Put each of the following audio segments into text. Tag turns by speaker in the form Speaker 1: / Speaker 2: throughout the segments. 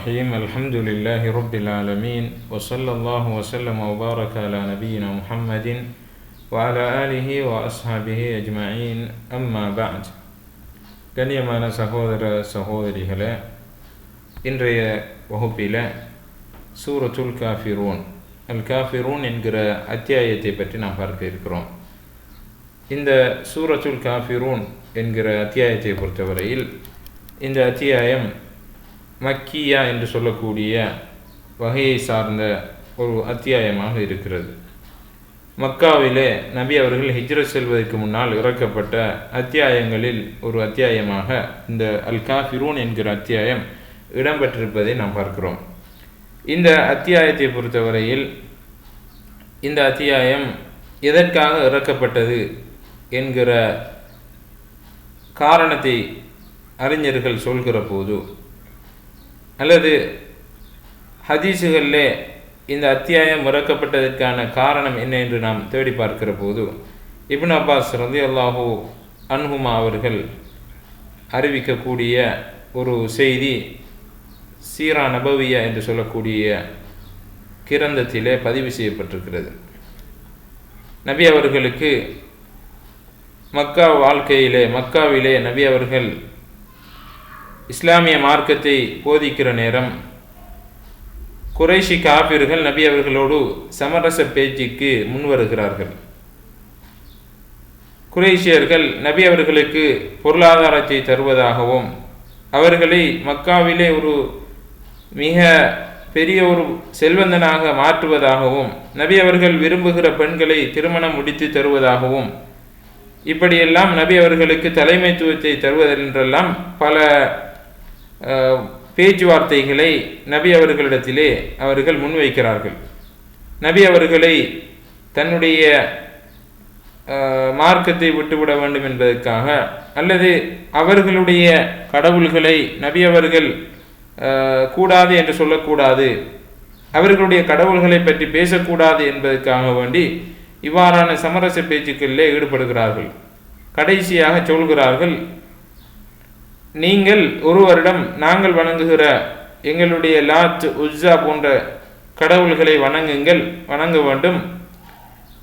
Speaker 1: الرحيم الحمد لله رب العالمين وصلى الله وسلم وبارك على نبينا محمد وعلى آله وأصحابه أجمعين أما بعد கண்ணியமான சகோதர சகோதரிகளே இன்றைய வகுப்பில் சூரத்துல் காஃபிரூன் அல் காஃபிரூன் என்கிற அத்தியாயத்தை பற்றி நாம் பார்க்க இருக்கிறோம் இந்த சூரத்துல் காஃபிரூன் என்கிற அத்தியாயத்தை பொறுத்தவரையில் இந்த அத்தியாயம் மக்கியா என்று சொல்லக்கூடிய வகையை சார்ந்த ஒரு அத்தியாயமாக இருக்கிறது. மக்காவிலே நபி அவர்கள் ஹிஜ்ரத் செல்வதற்கு முன்னால் இறக்கப்பட்ட அத்தியாயங்களில் ஒரு அத்தியாயமாக இந்த அல் காஃபிரூன் என்கிற அத்தியாயம் இடம்பெற்றிருப்பதை நாம் பார்க்கிறோம். இந்த அத்தியாயத்தை பொறுத்தவரையில் இந்த அத்தியாயம் எதற்காக இறக்கப்பட்டது என்கிற காரணத்தை அறிஞர்கள் சொல்கிற போது அல்லது ஹதீஸுகளிலே இந்த அத்தியாயம் மறக்கப்பட்டதற்கான காரணம் என்ன என்று நாம் தேடி பார்க்கிற போது இப்னு அப்பாஸ் ரதி அல்லாஹூ அன்ஹுமா அவர்கள் அறிவிக்கக்கூடிய ஒரு செய்தி சீரா நபவியா என்று சொல்லக்கூடிய கிரந்தத்திலே பதிவு செய்யப்பட்டிருக்கிறது. நபி அவர்களுக்கு மக்கா வாழ்க்கையிலே மக்காவிலே நபி அவர்கள் இஸ்லாமிய மார்க்கத்தை போதிக்கிற நேரம் குறைஷி காபிர்கள் நபி அவர்களோடு சமரச பேச்சுக்கு முன் வருகிறார்கள் குறைஷியர்கள் நபி அவர்களுக்கு பொருளாதாரத்தை தருவதாகவும் அவர்களை மக்காவிலே ஒரு மிக பெரிய ஒரு செல்வந்தனாக மாற்றுவதாகவும் நபி அவர்கள் விரும்புகிற பெண்களை திருமணம் முடித்து தருவதாகவும் இப்படியெல்லாம் நபி அவர்களுக்கு தலைமைத்துவத்தை தருவதென்றெல்லாம் பல பேச்சுவார்த்தைகளை நபி அவர்களிடத்திலே அவர்கள் முன்வைக்கிறார்கள். நபி அவர்களை தன்னுடைய மார்க்கத்தை விட்டுவிட வேண்டும் என்பதற்காக அல்லது அவர்களுடைய கடவுள்களை நபி அவர்கள் கூடாது என்று சொல்லக்கூடாது அவர்களுடைய கடவுள்களை பற்றி பேசக்கூடாது என்பதற்காக வேண்டி இவ்வாறான சமரச பேச்சுக்களிலே ஈடுபடுகிறார்கள். கடைசியாக சொல்கிறார்கள் நீங்கள் ஒருவரிடம் நாங்கள் வணங்குகிற எங்களுடைய லாத் உஜ்ஜா போன்ற கடவுள்களை வணங்குங்கள் வணங்க வேண்டும்.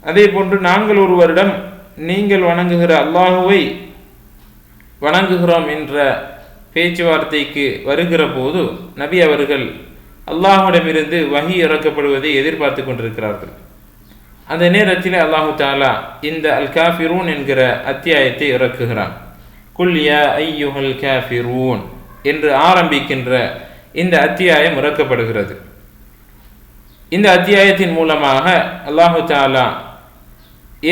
Speaker 1: அதே போன்று நாங்கள் ஒருவரிடம் நீங்கள் வணங்குகிற அல்லாஹுவை வணங்குகிறோம் என்ற பேச்சுவார்த்தைக்கு வருகிற போது நபி அவர்கள் அல்லாஹுடமிருந்து வகி இறக்கப்படுவதை எதிர்பார்த்து கொண்டிருக்கிறார்கள். அந்த நேரத்தில் அல்லாஹு தாலா இந்த அல் காஃபிரூன் என்கிற அத்தியாயத்தை இறக்குகிறான். குல் யா ஐயுஹல் காஃபிரூன் என்று ஆரம்பிக்கின்ற இந்த அத்தியாயம் இறக்கப்படுகிறது. இந்த அத்தியாயத்தின் மூலமாக அல்லாஹு தாலா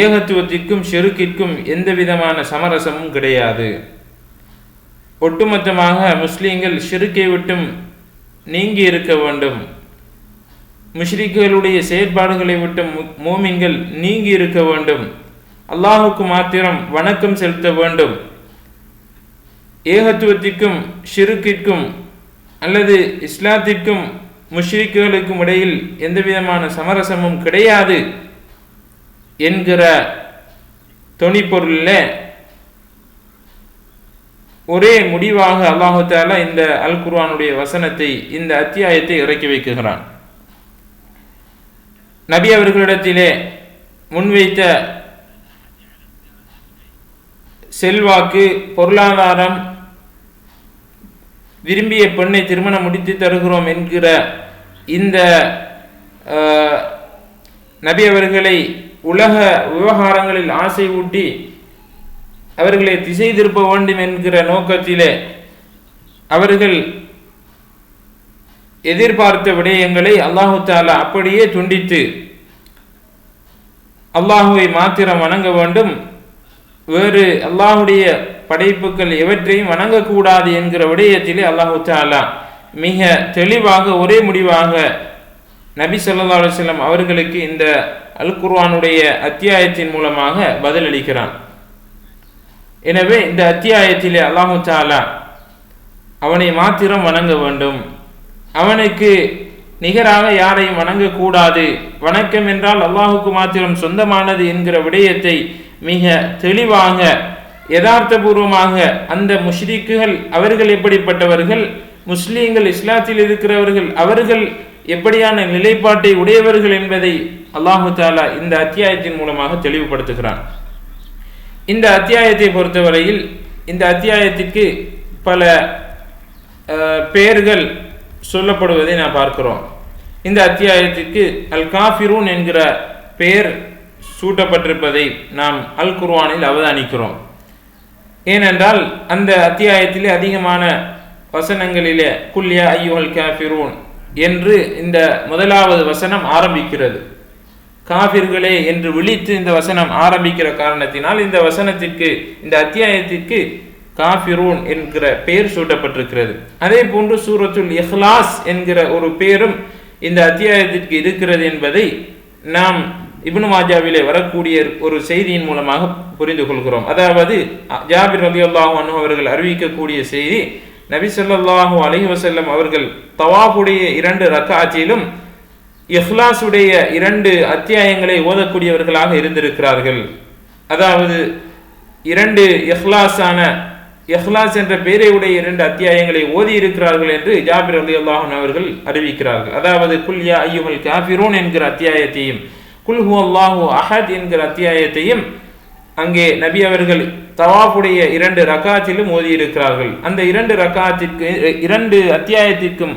Speaker 1: ஏகத்துவத்திற்கும் ஷெருக்கிற்கும் எந்த விதமான சமரசமும் கிடையாது. ஒட்டுமொத்தமாக முஸ்லீம்கள் ஷிருக்கை விட்டும் நீங்கி இருக்க வேண்டும். முஷ்ரிக்குகளுடைய செயற்பாடுகளை விட்டும் மோமின்கள் நீங்கி இருக்க வேண்டும். அல்லாஹுக்கு மாத்திரம் வணக்கம் செலுத்த வேண்டும். ஏகத்துவத்திற்கும் ஷிருக்கிற்கும் அல்லது இஸ்லாத்திற்கும் முஷ்ரிக்குகளுக்கும் இடையில் எந்த விதமான சமரசமும் கிடையாது என்கிற தொனிப்பொருளில் ஒரே முடிவாக அல்லாஹு தாலா இந்த அல் குர்வானுடைய வசனத்தை இந்த அத்தியாயத்தை இறக்கி வைக்குகிறான் நபி அவர்களிடத்திலே முன்வைத்த செல்வாக்கு பொருளாதாரம் விரும்பிய பெண்ணை திருமணம் முடித்து தருகிறோம் என்கிற இந்த நபி அவர்களை உலக விவகாரங்களில் ஆசை ஊட்டி அவர்களை திசை திருப்ப வேண்டும் என்கிற நோக்கத்திலே அவர்கள் எதிர்பார்த்த விடயங்களை அல்லாஹு தாலா அப்படியே துண்டித்து அல்லாஹுவை மாத்திரம் வணங்க வேண்டும். வேறு அல்லாஹுடைய படைப்புகள் எவற்றையும் வணங்கக்கூடாது என்கிற விடயத்திலே அல்லாஹு தாலா மிக தெளிவாக ஒரே முடிவாக நபி சொல்லா அலுவலம் அவர்களுக்கு இந்த அல் குர்வானுடைய அத்தியாயத்தின் மூலமாக பதிலளிக்கிறான் எனவே இந்த அத்தியாயத்திலே அல்லாஹு தாலா அவனை மாத்திரம் வணங்க வேண்டும். அவனுக்கு நிகராக யாரையும் வணங்கக்கூடாது. வணக்கம் என்றால் அல்லாஹுக்கு மாத்திரம் சொந்தமானது என்கிற விடயத்தை மிக தெளிவாக யதார்த்தபூர்வமாக அந்த முஷ்ரிக்குகள் அவர்கள் எப்படிப்பட்டவர்கள்? முஸ்லீம்கள் இஸ்லாத்தில் இருக்கிறவர்கள் அவர்கள் எப்படியான நிலைப்பாட்டை உடையவர்கள் என்பதை அல்லாஹு தாலா இந்த அத்தியாயத்தின் மூலமாக தெளிவுபடுத்துகிறான். இந்த அத்தியாயத்தை பொறுத்தவரையில் இந்த அத்தியாயத்திற்கு பல பெயர்கள் சொல்லப்படுவதை நாம் பார்க்கிறோம். இந்த அத்தியாயத்திற்கு அல் காஃபிரூன் என்கிற பெயர் சூட்டப்பட்டிருப்பதை நாம் அல் குர்வானில் அவதானிக்கிறோம். ஏனென்றால் அந்த அத்தியாயத்திலே அதிகமான வசனங்களிலே குல்யா ஐயோல் காஃபிரூன் என்று இந்த முதலாவது வசனம் ஆரம்பிக்கிறது. காபிர்களே என்று விழித்து இந்த வசனம் ஆரம்பிக்கிற காரணத்தினால் இந்த வசனத்திற்கு இந்த அத்தியாயத்திற்கு காஃபிரூன் என்கிற பெயர் சூட்டப்பட்டிருக்கிறது. அதே போன்று சூரத்துல் இஹ்லாஸ் என்கிற ஒரு பெயரும் இந்த அத்தியாயத்திற்கு இருக்கிறது என்பதை நாம் இப்னு மாஜாவிலே வரக்கூடிய ஒரு செய்தியின் மூலமாக புரிந்து கொள்கிறோம். அதாவது ஜாபிர் அலி அல்லாஹு அவர்கள் அறிவிக்கக்கூடிய செய்தி நபி ஸல்லல்லாஹு அலைஹி வசல்லம் அவர்கள் தவாஃபுடைய இரண்டு ரக்காத்திலும் இஹ்லாஸுடைய இரண்டு அத்தியாயங்களை ஓதக்கூடியவர்களாக இருந்திருக்கிறார்கள். அதாவது இரண்டு இஹ்லாஸான இஹ்லாஸ் என்ற பெயரை உடைய இரண்டு அத்தியாயங்களை ஓதி இருக்கிறார்கள் என்று ஜாபிர் அலி அல்லாஹன் அவர்கள் அறிவிக்கிறார்கள். அதாவது குல்யா ஐயுமல் காஃபிரூன் என்கிற அத்தியாயத்தையும் குல்ஹு அல்லாஹு அஹத் என்கிற அத்தியாயத்தையும் அங்கே நபி அவர்கள் தவாஃபுடைய இரண்டு ரக்காத்திலும் ஓதியிருக்கிறார்கள். அந்த இரண்டு ரக்காத்திற்கு இரண்டு அத்தியாயத்திற்கும்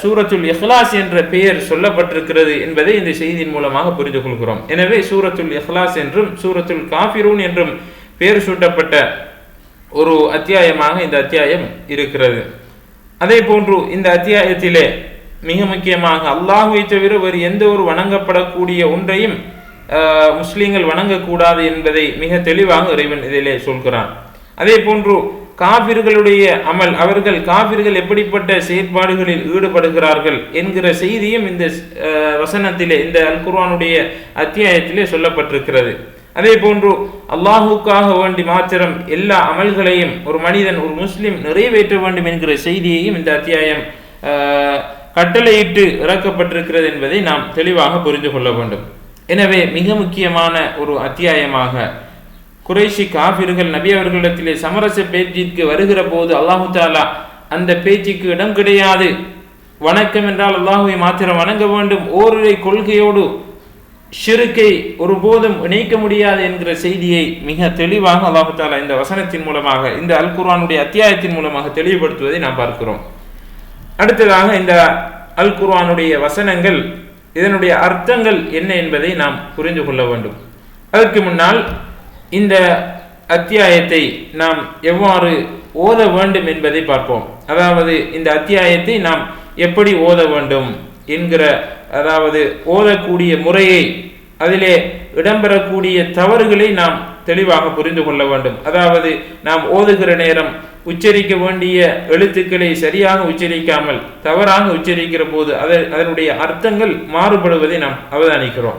Speaker 1: சூரத்துல் இஹ்லாஸ் என்ற பெயர் சொல்லப்பட்டிருக்கிறது என்பதை இந்த செய்தியின் மூலமாக புரிந்து கொள்கிறோம். எனவே சூரத்துல் இஹ்லாஸ் என்றும் சூரத்துல் காஃபிரூன் என்றும் பெயர் சூட்டப்பட்ட ஒரு அத்தியாயமாக இந்த அத்தியாயம் இருக்கிறது. அதே போன்று இந்த அத்தியாயத்திலே மிக முக்கியமாக அல்லாஹுவை தவிர வேறு எந்த ஒரு வணங்கப்படக்கூடிய ஒன்றையும் முஸ்லீம்கள் வணங்கக்கூடாது என்பதை மிக தெளிவாக இறைவன் இதிலே சொல்கிறான். அதே போன்று காபிர்களுடைய அமல் அவர்கள் காபிர்கள் எப்படிப்பட்ட செயற்பாடுகளில் ஈடுபடுகிறார்கள் என்கிற செய்தியும் இந்த வசனத்திலே இந்த அல்குர்வானுடைய அத்தியாயத்திலே சொல்லப்பட்டிருக்கிறது. அதே போன்று அல்லாஹுக்காக வேண்டி மாத்திரம் எல்லா அமல்களையும் ஒரு மனிதன் ஒரு முஸ்லிம் நிறைவேற்ற வேண்டும் என்கிற செய்தியையும் இந்த அத்தியாயம் ஆஹ், கட்டளையிட்டு இறக்கப்பட்டிருக்கிறது என்பதை நாம் தெளிவாக புரிந்து கொள்ள வேண்டும். எனவே மிக முக்கியமான ஒரு அத்தியாயமாக குறைஷி காபிர்கள் நபி அவர்களிடத்திலே சமரச பேச்சிற்கு வருகிற போது அல்லாஹு தாலா அந்த பேச்சுக்கு இடம் கிடையாது. வணக்கம் என்றால் அல்லாஹுவை மாத்திரம் வணங்க வேண்டும். ஓரிரை கொள்கையோடு ஷிருக்கை ஒருபோதும் இணைக்க முடியாது என்கிற செய்தியை மிக தெளிவாக அல்லாஹு தாலா இந்த வசனத்தின் மூலமாக இந்த அல் குர்ஆனுடைய அத்தியாயத்தின் மூலமாக தெளிவுபடுத்துவதை நாம் பார்க்கிறோம். அடுத்ததாக இந்த அல் குர்வானுடைய வசனங்கள் இதனுடைய அர்த்தங்கள் என்ன என்பதை நாம் புரிந்து கொள்ள வேண்டும். அதற்கு முன்னால் இந்த அத்தியாயத்தை நாம் எவ்வாறு ஓத வேண்டும் என்பதை பார்ப்போம். அதாவது இந்த அத்தியாயத்தை நாம் எப்படி ஓத வேண்டும் என்கிற அதாவது ஓதக்கூடிய முறையை அதிலே இடம்பெறக்கூடிய தவறுகளை நாம் தெளிவாக புரிந்து கொள்ள வேண்டும். அதாவது நாம் ஓதுகிற நேரம் உச்சரிக்க வேண்டிய எழுத்துக்களை சரியாக உச்சரிக்காமல் தவறாக உச்சரிக்கிற போது அதை அதனுடைய அர்த்தங்கள் மாறுபடுவதை நாம் அவதானிக்கிறோம்.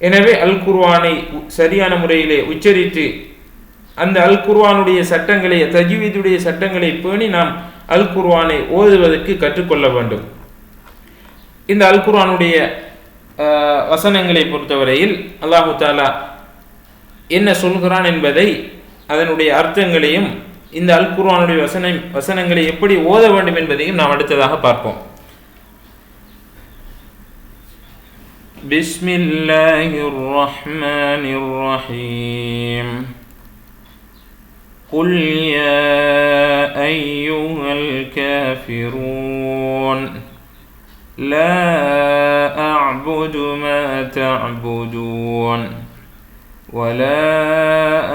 Speaker 1: எனவே அல் குர்வானை சரியான முறையிலே உச்சரித்து அந்த அல் குர்வானுடைய சட்டங்களை தஜ்வீதுடைய சட்டங்களை பேணி நாம் அல் குர்வானை ஓதுவதற்கு கற்றுக்கொள்ள வேண்டும். இந்த அல் குர்வானுடைய வசனங்களை பொறுத்தவரையில் அல்லாஹு தாலா என்ன சொல்கிறான் என்பதை அதனுடைய அர்த்தங்களையும் இந்த அல் குர்ஆனுடைய வசன வசனங்களை எப்படி ஓத வேண்டும் என்பதையும் நாம் அடுத்ததாக பார்ப்போம் بسم الله الرحمن الرحيم قل يا أيها الكافرون لا أعبد ما تعبدون ولا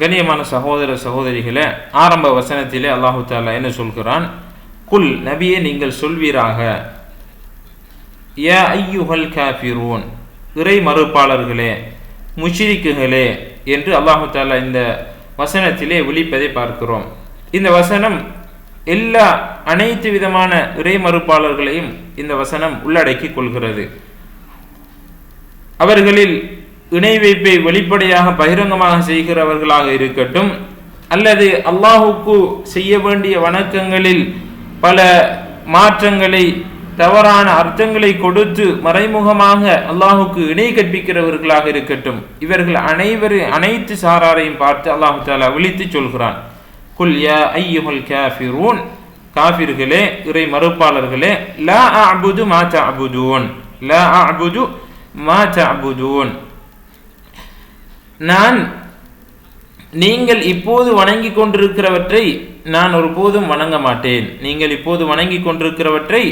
Speaker 1: கண்ணியமான சகோதர சகோதரிகளை ஆரம்ப வசனத்திலே அல்லாஹு தாலா என்ன சொல்கிறான்? குல் நபியே நீங்கள் சொல்வீராக. யா ஐயுஹல் காஃபிரூன். இறை மறுப்பாளர்களே முஷிரிக்குகளே என்று அல்லாஹு தாலா இந்த வசனத்திலே விழிப்பதை பார்க்கிறோம். இந்த வசனம் எல்லா அனைத்து விதமான இறை மறுப்பாளர்களையும் இந்த வசனம் உள்ளடக்கிக் கொள்கிறது. அவர்களில் இணை வைப்பை வெளிப்படையாக பகிரங்கமாக செய்கிறவர்களாக இருக்கட்டும் அல்லது அல்லாஹுக்கு செய்ய வேண்டிய வணக்கங்களில் பல மாற்றங்களை தவறான அர்த்தங்களை கொடுத்து மறைமுகமாக அல்லாஹுக்கு இணை கற்பிக்கிறவர்களாக இருக்கட்டும். இவர்கள் அனைவரும் அனைத்து சாராரையும் பார்த்து அல்லாஹு தாலா விழித்து சொல்கிறான். குல் யா ஐயுல் காஃபிரூன். காஃபிர்களே இறை மறுப்பாளர்களே லா அபுது மா தஅபுதூன். லா அபுது மா தஅபுதூன். நான் நீங்கள் இப்போது வணங்கி கொண்டிருக்கிறவற்றை நான் ஒருபோதும் வணங்க மாட்டேன். நீங்கள் இப்போது வணங்கி கொண்டிருக்கிறவற்றை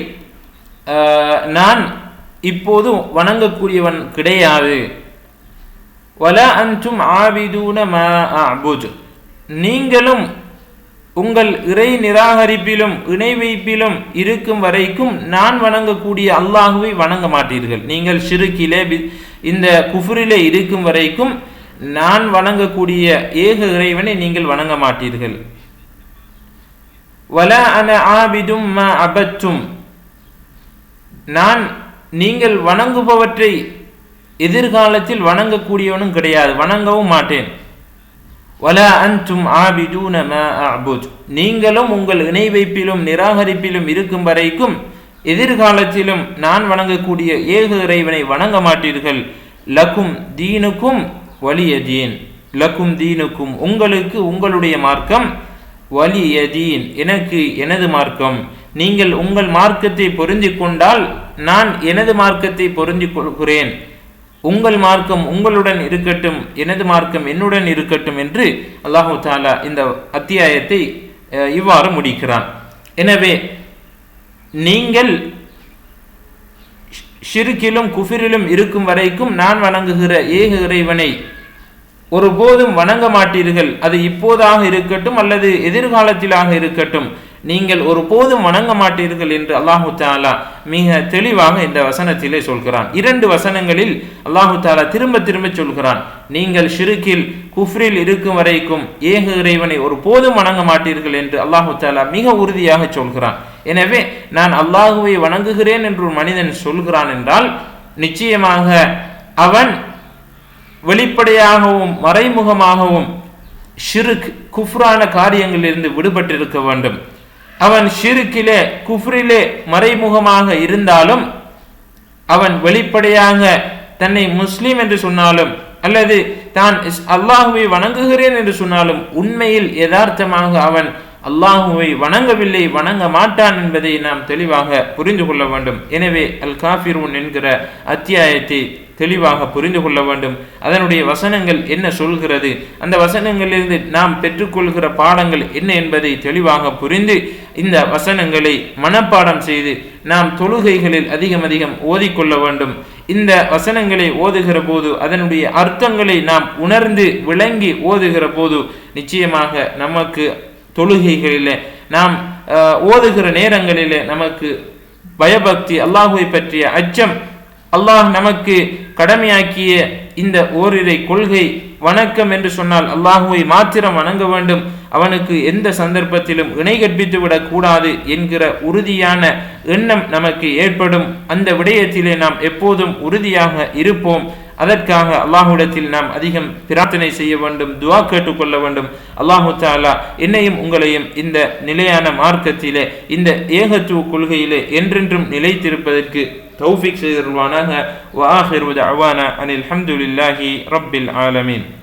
Speaker 1: நான் இப்போது வணங்கக்கூடியவன் கிடையாது. வல அன்றும் ஆபிதூன ம அபுஜ் நீங்களும் உங்கள் இறை நிராகரிப்பிலும் இணை வைப்பிலும் இருக்கும் வரைக்கும் நான் வணங்கக்கூடிய அல்லாஹுவை வணங்க மாட்டீர்கள். நீங்கள் சிறுக்கிலே இந்த குஃபுரிலே இருக்கும் வரைக்கும் நான் வணங்கக்கூடிய ஏக இறைவனை நீங்கள் வணங்க மாட்டீர்கள். வல அன ஆபிதும் ம அபத்தும். நான் நீங்கள் வணங்குபவற்றை எதிர்காலத்தில் வணங்கக்கூடியவனும் கிடையாது வணங்கவும் மாட்டேன். வல அன்தும் ஆபிதூன ம அபுத் நீங்களும் உங்கள் இணை வைப்பிலும் நிராகரிப்பிலும் இருக்கும் வரைக்கும் எதிர்காலத்திலும் நான் வணங்கக்கூடிய ஏக இறைவனை வணங்க மாட்டீர்கள். லக்கும் தீனுக்கும் வலியதீன். லக்கும் தீனுக்கும் உங்களுக்கு உங்களுடைய மார்க்கம். வலியதீன் எனக்கு எனது மார்க்கம். நீங்கள் உங்கள் மார்க்கத்தை பொருந்தி கொண்டால் நான் எனது மார்க்கத்தை பொருந்தி கொள்கிறேன். உங்கள் மார்க்கம் உங்களுடன் இருக்கட்டும் எனது மார்க்கம் என்னுடன் இருக்கட்டும் என்று அல்லாஹு தாலா இந்த அத்தியாயத்தை இவ்வாறு முடிக்கிறான். எனவே நீங்கள் ஷிருக்கிலும் குஃபிரிலும் இருக்கும் வரைக்கும் நான் வணங்குகிற ஏக இறைவனை ஒருபோதும் வணங்க மாட்டீர்கள். அது இப்போதாக இருக்கட்டும் அல்லது எதிர்காலத்திலாக இருக்கட்டும். நீங்கள் ஒருபோதும் வணங்க மாட்டீர்கள் என்று அல்லாஹு தாலா மிக தெளிவாக இந்த வசனத்திலே சொல்கிறான். இரண்டு வசனங்களில் அல்லாஹு தாலா திரும்ப திரும்ப சொல்கிறான். நீங்கள் ஷிருக்கில் குஃப்ரில் இருக்கும் வரைக்கும் ஏக இறைவனை ஒரு போதும் வணங்க மாட்டீர்கள் என்று அல்லாஹு தாலா மிக உறுதியாக சொல்கிறான். எனவே நான் அல்லாஹுவை வணங்குகிறேன் என்று ஒரு மனிதன் சொல்கிறான் என்றால் நிச்சயமாக அவன் வெளிப்படையாகவும் மறைமுகமாகவும் ஷிருக் குஃப்ரான காரியங்களிலிருந்து விடுபட்டிருக்க வேண்டும். அவன் ஷிருக்கிலே குஃப்ரிலே மறைமுகமாக இருந்தாலும் அவன் வெளிப்படையாக தன்னை முஸ்லீம் என்று சொன்னாலும் அல்லது தான் அல்லாஹுவை வணங்குகிறேன் என்று சொன்னாலும் உண்மையில் யதார்த்தமாக அவன் அல்லாஹுவை வணங்கவில்லை வணங்க மாட்டான் என்பதை நாம் தெளிவாக புரிந்து கொள்ள வேண்டும். எனவே அல் காஃபிரூன் என்கிற அத்தியாயத்தை தெளிவாக புரிந்து கொள்ள வேண்டும். அதனுடைய வசனங்கள் என்ன சொல்கிறது? அந்த வசனங்களிலிருந்து நாம் பெற்றுக்கொள்கிற பாடங்கள் என்ன என்பதை தெளிவாக புரிந்து இந்த வசனங்களை மனப்பாடம் செய்து நாம் தொழுகைகளில் அதிகம் அதிகம் ஓதிக்கொள்ள வேண்டும். இந்த வசனங்களை ஓதுகிற போது அதனுடைய அர்த்தங்களை நாம் உணர்ந்து விளங்கி ஓதுகிற போது நிச்சயமாக நமக்கு தொழுகைகளில் நாம் ஓதுகிற நேரங்களில் நமக்கு பயபக்தி அல்லாஹுவை பற்றிய அச்சம் அல்லாஹ் நமக்கு கடமையாக்கிய இந்த ஓரிரை கொள்கை வணக்கம் என்று சொன்னால் அல்லாஹுவை மாத்திரம் வணங்க வேண்டும். அவனுக்கு எந்த சந்தர்ப்பத்திலும் இணை கற்பித்து விடக் கூடாது என்கிற உறுதியான எண்ணம் நமக்கு ஏற்படும். அந்த விடயத்திலே நாம் எப்போதும் உறுதியாக இருப்போம். அதற்காக அல்லாஹுடத்தில் நாம் அதிகம் பிரார்த்தனை செய்ய வேண்டும் துவா கேட்டுக்கொள்ள வேண்டும். அல்லாஹு தாலா என்னையும் உங்களையும் இந்த நிலையான மார்க்கத்திலே இந்த ஏகத்துவ கொள்கையிலே என்றென்றும் நிலைத்திருப்பதற்கு توفيق سيد رضوانها وآخر دعوانا أن الحمد لله رب العالمين.